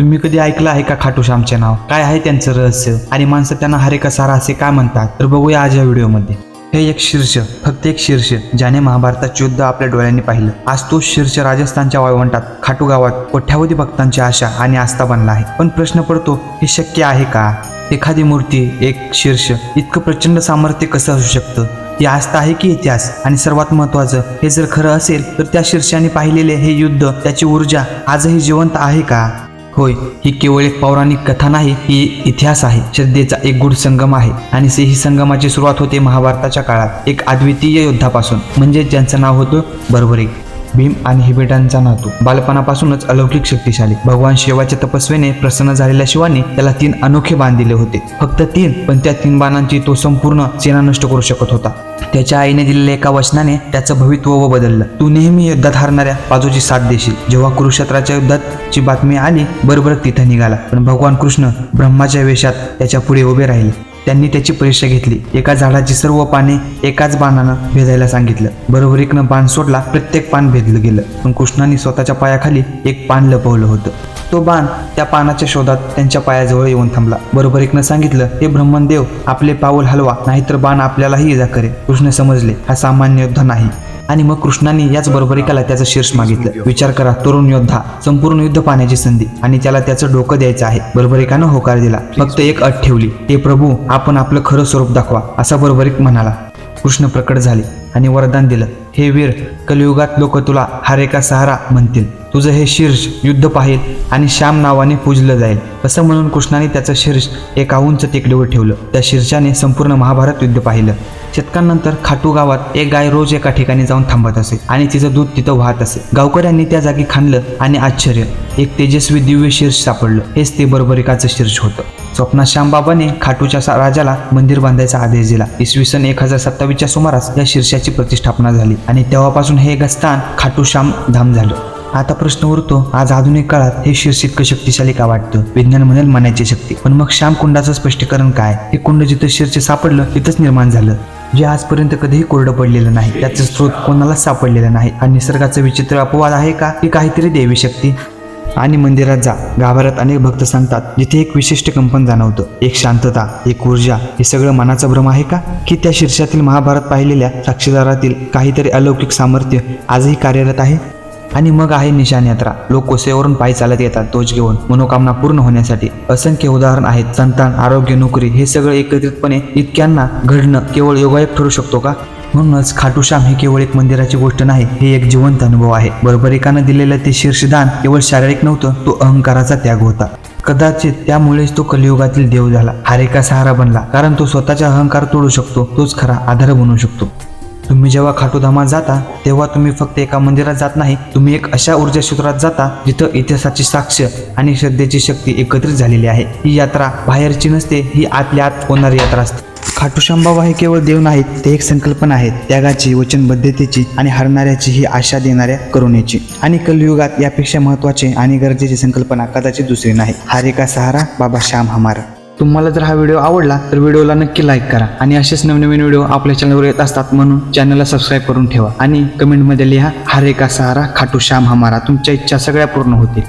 तुम्ही कधी ऐकलं आहे का खाटू श्यामचे नाव? काय आहे त्यांचं रहस्य? आणि माणसं त्यांना हरे का सारा असे काय म्हणतात? तर बघूया आज या व्हिडिओमध्ये. हे एक शीर्ष फक्त एक शीर्ष ज्याने महाभारताचे युद्ध आपल्या डोळ्यांनी पाहिलं. आज तो शीर्ष राजस्थानच्या वाळवंटात खाटू गावात कोट्यावधी भक्तांची आशा आणि आस्था बनला आहे. पण प्रश्न पडतो हे शक्य आहे का? एखादी मूर्ती एक शीर्ष इतकं प्रचंड सामर्थ्य कसं असू शकतं? ही आस्था आहे की इतिहास? आणि सर्वात महत्वाचं हे जर खरं असेल तर त्या शीर्षाने पाहिलेले हे युद्ध त्याची ऊर्जा आजही जिवंत आहे का? होय ही केवळ एक पौराणिक कथा नाही ही इतिहास आहे. श्रद्धेचा एक गुढ संगम आहे आणि से- ही संगमाची सुरुवात होते महाभारताच्या काळात एक अद्वितीय योद्धापासून. म्हणजे ज्यांचं नाव होतं बरोबरी भीम आणि हिबेटांचा नातू. बालपणापासूनच अलौकिक शक्तिशाली. भगवान शिवाच्या तपस्वेने प्रसन्न झालेल्या शिवाने त्याला तीन अनोखे बाण दिले होते. फक्त तीन पण त्या तीन बाणांची तो संपूर्ण सेना नष्ट करू शकत होता. त्याच्या आईने दिलेल्या एका वचनाने त्याचं भवित्व बदललं. तू नेहमी युद्धात हारणाऱ्या बाजूची साथ देशील. जेव्हा कुरुक्षेत्राच्या युद्धाची बातमी आली बरोबर तिथं निघाला. पण भगवान कृष्ण ब्रह्माच्या वेशात त्याच्या पुढे उभे राहिले. त्यांनी त्याची परीक्षा घेतली. एका झाडाची सर्व पाने एकाच बाणानं भेदायला सांगितलं. बरोबरीकनं बाण सोडला प्रत्येक पान भेदलं गेलं. पण कृष्णाने स्वतःच्या पायाखाली एक पान लपवलं होतं. तो बाण त्या पानाच्या शोधात त्यांच्या पायाजवळ येऊन थांबला. बरोबरीकनं सांगितलं हे ब्रह्मदेव आपले पाऊल हलवा नाहीतर बाण आपल्यालाही इजा करेल. कृष्ण समजले हा सामान्य योद्धा नाही. आणि मग कृष्णाने याच एकाला त्याचं शीर्ष मागितलं. विचार करा तरुण योद्धा संपूर्ण युद्ध पाण्याची संधी आणि त्याला त्याचं डोकं द्यायचं आहे. बरोबरिकानं होकार दिला. फक्त एक अट ठेवली. हे प्रभू आपण आपलं खरं स्वरूप दाखवा असा बरोबरिक म्हणाला. कृष्ण प्रकट झाले आणि वरदान दिलं. हे वीर कलियुगात लोक तुला हरेका सहारा म्हणतील. तुझं हे शीर्ष युद्ध पाहिल आणि श्याम नावाने पूजलं जाईल. असं म्हणून कृष्णाने त्याचं शीर्ष एका उंच टेकडीवर ठेवलं. त्या शीर्षाने संपूर्ण महाभारत युद्ध पाहिलं. शतकांनंतर खाटू गावात एक गाय रोज एका ठिकाणी जाऊन थांबत असे आणि तिचं दूध तिथं वाहत असे. गावकऱ्यांनी त्या जागी खाणलं आणि आश्चर्य एक तेजस्वी दिव्य शीर्ष सापडलं. हेच ते बरोबरीकाचं शीर्ष होतं. स्वप्नात श्यामबाबाने खाटूच्या राजाला मंदिर बांधायचा आदेश दिला. इसवी सन एक हजार सत्तावीसच्या सुमारास या शीर्षाची प्रतिष्ठापना झाली आणि तेव्हापासून हे गस्तान खाटू श्याम धाम झालं. आता प्रश्न उरतो आज आधुनिक काळात हे शीर्ष इतकं शक्तिशाली का वाटतं? विज्ञान म्हणेल मनाची शक्ती. पण मग श्याम कुंडाचं स्पष्टीकरण काय? हे कुंड जिथं शीर्ष सापडलं तिथंच निर्माण झालं. जे आजपर्यंत कधीही कोरडं पडलेलं नाही त्याचं स्रोत कोणालाच सापडलेलं नाही. आणि निसर्गाचं विचित्र अपवाद आहे का? की काहीतरी देवी शक्ती. आणि मंदिरात जा. गाभाऱ्यात अनेक भक्त सांगतात जिथे एक विशिष्ट कंपन जाणवतं. एक शांतता एक ऊर्जा हे सगळं मनाचा भ्रम आहे का? की त्या शीर्षातील महाभारत पाहिलेल्या साक्षीदारातील काहीतरी अलौकिक सामर्थ्य आजही कार्यरत आहे? आणि मग आहे निशान यात्रा. लोक कोसेवरून पायी चालत येतात तोच घेऊन. मनोकामना पूर्ण होण्यासाठी असंख्य उदाहरण आहेत. संतान आरोग्य नोकरी हे सगळं एकत्रितपणे इतक्यांना घडणं केवळ योगायोग ठरू शकतो का? म्हणूनच खाटूश्याम ही केवळ एक मंदिराची गोष्ट नाही हे एक जिवंत अनुभव आहे. बरोबरिकानं दिलेलं ते शीर्षदान केवळ शारीरिक नव्हतं तो अहंकाराचा त्याग होता. कदाचित त्यामुळेच तो कलियुगातील देव झाला. हारेका सहारा बनला कारण तो स्वतःचा अहंकार तोडू शकतो तोच खरा आधार बनू शकतो. तुम्ही जेव्हा खाटूधामात जाता तेव्हा तुम्ही फक्त एका मंदिरात जात नाही तुम्ही एक अशा ऊर्जा क्षेत्रात जाता जिथं इतिहासाची साक्ष आणि श्रद्धेची शक्ती एकत्रित झालेली आहे. ही यात्रा बाहेरची नसते ही आतल्या आत होणारी यात्रा असते. खाटू बाबा हे केवळ देव नाहीत ते एक संकल्पना आहेत त्यागाची वचनबद्धतेची आणि हरणाऱ्याची ही आशा देणाऱ्या करुणेची. आणि कलयुगात यापेक्षा महत्वाची आणि गरजेची संकल्पना कदाचित दुसरी नाही. हारिका सहारा बाबा श्याम हमारा. तुम्हाला जर हा व्हिडिओ आवडला तर व्हिडिओला नक्की लाईक करा आणि असेच नवनवीन व्हिडिओ आपल्या चॅनलवर येत असतात म्हणून चॅनलला सबस्क्राईब करून ठेवा आणि कमेंटमध्ये लिहा हरे का सहारा खाटू श्याम हमारा तुमच्या इच्छा सगळ्या पूर्ण होतील.